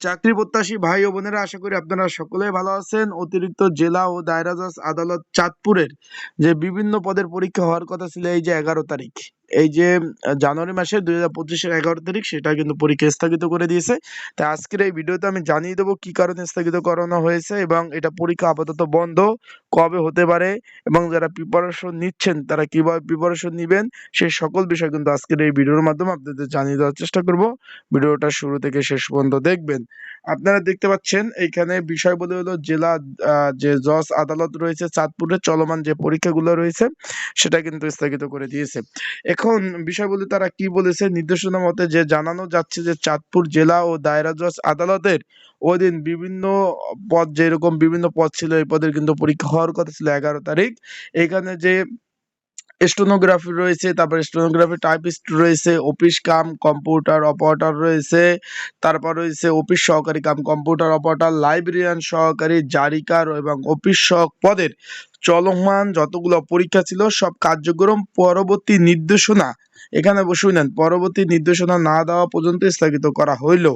চাকরি প্রত্যাশী ভাই ও বোনেরা, আশা করি আপনারা সকলে ভালো আছেন। অতিরিক্ত জেলা ও দায়রা জজ আদালত চাঁদপুরের যে বিভিন্ন পদের পরীক্ষা হওয়ার কথা ছিল এই যে এগারো তারিখ। এই যে জানুয়ারি মাসের দুই হাজার পঁচিশের এগারো তারিখ, সেটা কিন্তু পরীক্ষা স্থগিত করে দিয়েছে। তাই আজকের এই ভিডিওতে আমি জানিয়ে দেবো কি কারণে স্থগিত করানো হয়েছে এবং এটা পরীক্ষা আপাতত বন্ধ কবে হতে পারে এবং যারা প্রিপারেশন নিচ্ছেন, তারা কীভাবে প্রিপারেশন নিবেন সেই সকল বিষয় কিন্তু আজকের এই ভিডিওর মাধ্যমে আপনাদের জানিয়ে দেওয়ার চেষ্টা করব। ভিডিওটা শুরু থেকে শেষ পর্যন্ত দেখবেন। আপনারা দেখতে পাচ্ছেন, এইখানে বিষয় বলে হলো জেলা যে জজ আদালত রয়েছে, চাঁদপুরে চলমান যে পরীক্ষাগুলো রয়েছে, সেটা কিন্তু স্থগিত করে দিয়েছে। এখন বিষয় বলে তারা কি বলেছে নির্দেশনা মতে যে জানানো যাচ্ছে যে চাঁদপুর জেলা ও দায়রা জজ আদালতের ওই দিন বিভিন্ন পদ যেরকম বিভিন্ন পদ ছিল, এই পদের কিন্তু পরীক্ষা হওয়ার কথা ছিল এগারো তারিখ। এখানে যে স্টেনোগ্রাফি রয়েছে, তারপর স্টেনোগ্রাফি টাইপিস্ট রয়েছে, অফিস কাম, কম্পিউটার অপারেটর রয়েছে, তারপর রয়েছে অফিস সহকারী কাম, কম্পিউটার অপারেটর, লাইব্রেরিয়ান সহকারী, জারিকার এবং অফিস সহ পদের চলমান যতগুলো পরীক্ষা ছিল, সব কার্যক্রম পরবর্তী নির্দেশনা, এখানে বসে নেন পরবর্তী নির্দেশনা না দেওয়া পর্যন্ত স্থগিত করা হইল।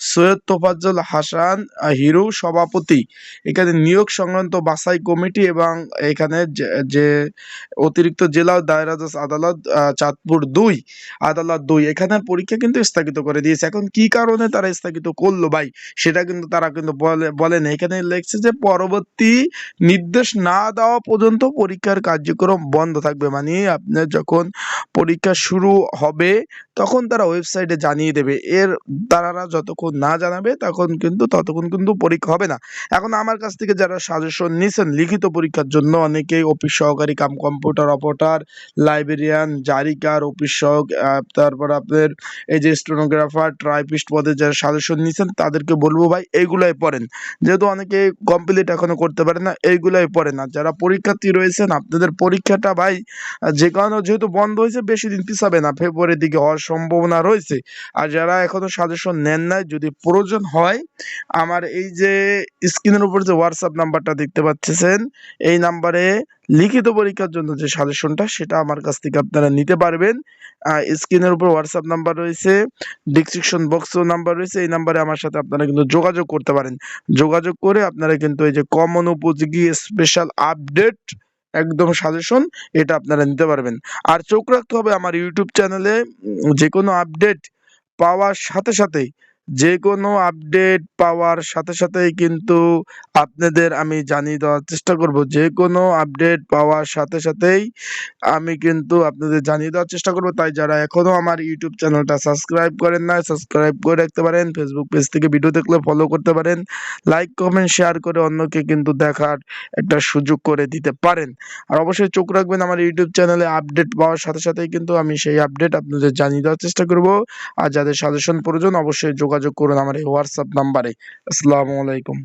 সৈয়দ তোফাজ্জল হাসান হিরু সভাপতি, এখানে নিয়োগ সংক্রান্ত বাছাই কমিটি এবং এখানে যে- অতিরিক্ত জেলা দায়রা জজ আদালত চাঁদপুর দুই, আদালত দুই এখানের পরীক্ষা কিন্তু স্থগিত করে দিয়েছে। এখন কি কারণে তারা স্থগিত করল ভাই, সেটা কিন্তু তারা কিন্তু বলে বলেন এখানে লেখছে যে পরবর্তী নির্দেশ না দেওয়া পর্যন্ত পরীক্ষার কার্যক্রম বন্ধ থাকবে। মানে আপনার যখন পরীক্ষা শুরু হবে, তখন তারা ওয়েবসাইটে জানিয়ে দেবে। এর তারা যতক্ষণ না জানাবে, তখন কিন্তু, ততক্ষণ কিন্তু পরীক্ষা হবে না। এখন আমার কাছ থেকে যারা সাজেশন নিছেন, লিখিত পরীক্ষার জন্য অনেকেই অফিস সহকারী কাম কম্পিউটার অপারেটর লাইব্রেরিয়ান জারিকার অফিস সহক তারপর আপনার এই যে স্টেনোগ্রাফার ট্রাইপিস্ট পদে যারা সাজেশন নিছেন, তাদেরকে বলব ভাই এইগুলাই পড়েন। যেহেতু অনেকে কমপ্লিট এখনও করতে পারে না এইগুলাই পড়েন। না যারা পরীক্ষার্থী রয়েছেন, আপনাদের পরীক্ষাটা ভাই, যে কারণে যেহেতু বন্ধ হয়েছে, বেশি দিন পিছাবে না, ফেব্রুয়ারির দিকে হওয়ার সম্ভাবনা রয়েছে। আর যারা এখনও সাজেশন নেন নাই, যদি প্রয়োজন হয়, আমার এই যে স্ক্রিনের উপর যে হোয়াটসঅ্যাপ নাম্বারটা দেখতে পাচ্ছেন, এই নাম্বারে লিখিত পরীক্ষার জন্য যে সাজেশনটা, সেটা আমার কাছ থেকে আপনারা নিতে পারবেন। স্ক্রিনের উপর হোয়াটসঅ্যাপ নাম্বার রয়েছে ডিসক্রিপশন বক্সও নাম্বার রয়েছে, এই নাম্বারে আমার সাথে আপনারা কিন্তু যোগাযোগ করতে পারেন। যোগাযোগ করে আপনারা কিন্তু এই যে কমন উপযোগী স্পেশাল আপডেট একদম সাজেশন, এটা আপনারা নিতে পারবেন। আর চোখ রাখতে হবে আমার ইউটিউব চ্যানেলে যে কোনো আপডেট পাওয়ার সাথে সাথেই যে কোনো আপডেট পাওয়ার সাথে সাথেই কিন্তু আপনাদের আমি জানিয়ে দেওয়ার চেষ্টা করব। যে কোনো আপডেট পাওয়ার সাথে সাথেই আমি কিন্তু আপনাদের জানিয়ে দেওয়ার চেষ্টা করব। তাই যারা এখনও আমার ইউটিউব চ্যানেলটা সাবস্ক্রাইব করেন না সাবস্ক্রাইব করে রাখতে পারেন। ফেসবুক পেজ থেকে ভিডিও দেখলে ফলো করতে পারেন। লাইক কমেন্ট শেয়ার করে অন্যকে কিন্তু দেখার একটা সুযোগ করে দিতে পারেন। আর অবশ্যই চোখ রাখবেন, আমার ইউটিউব চ্যানেলে আপডেট পাওয়ার সাথে সাথেই কিন্তু আমি সেই আপডেট আপনাদের জানিয়ে দেওয়ার চেষ্টা করব। আর যাদের সাজেশন প্রয়োজন, অবশ্যই যোগাযোগ করুন আমার এই হোয়াটসঅ্যাপ নাম্বারে আসসালামু আলাইকুম।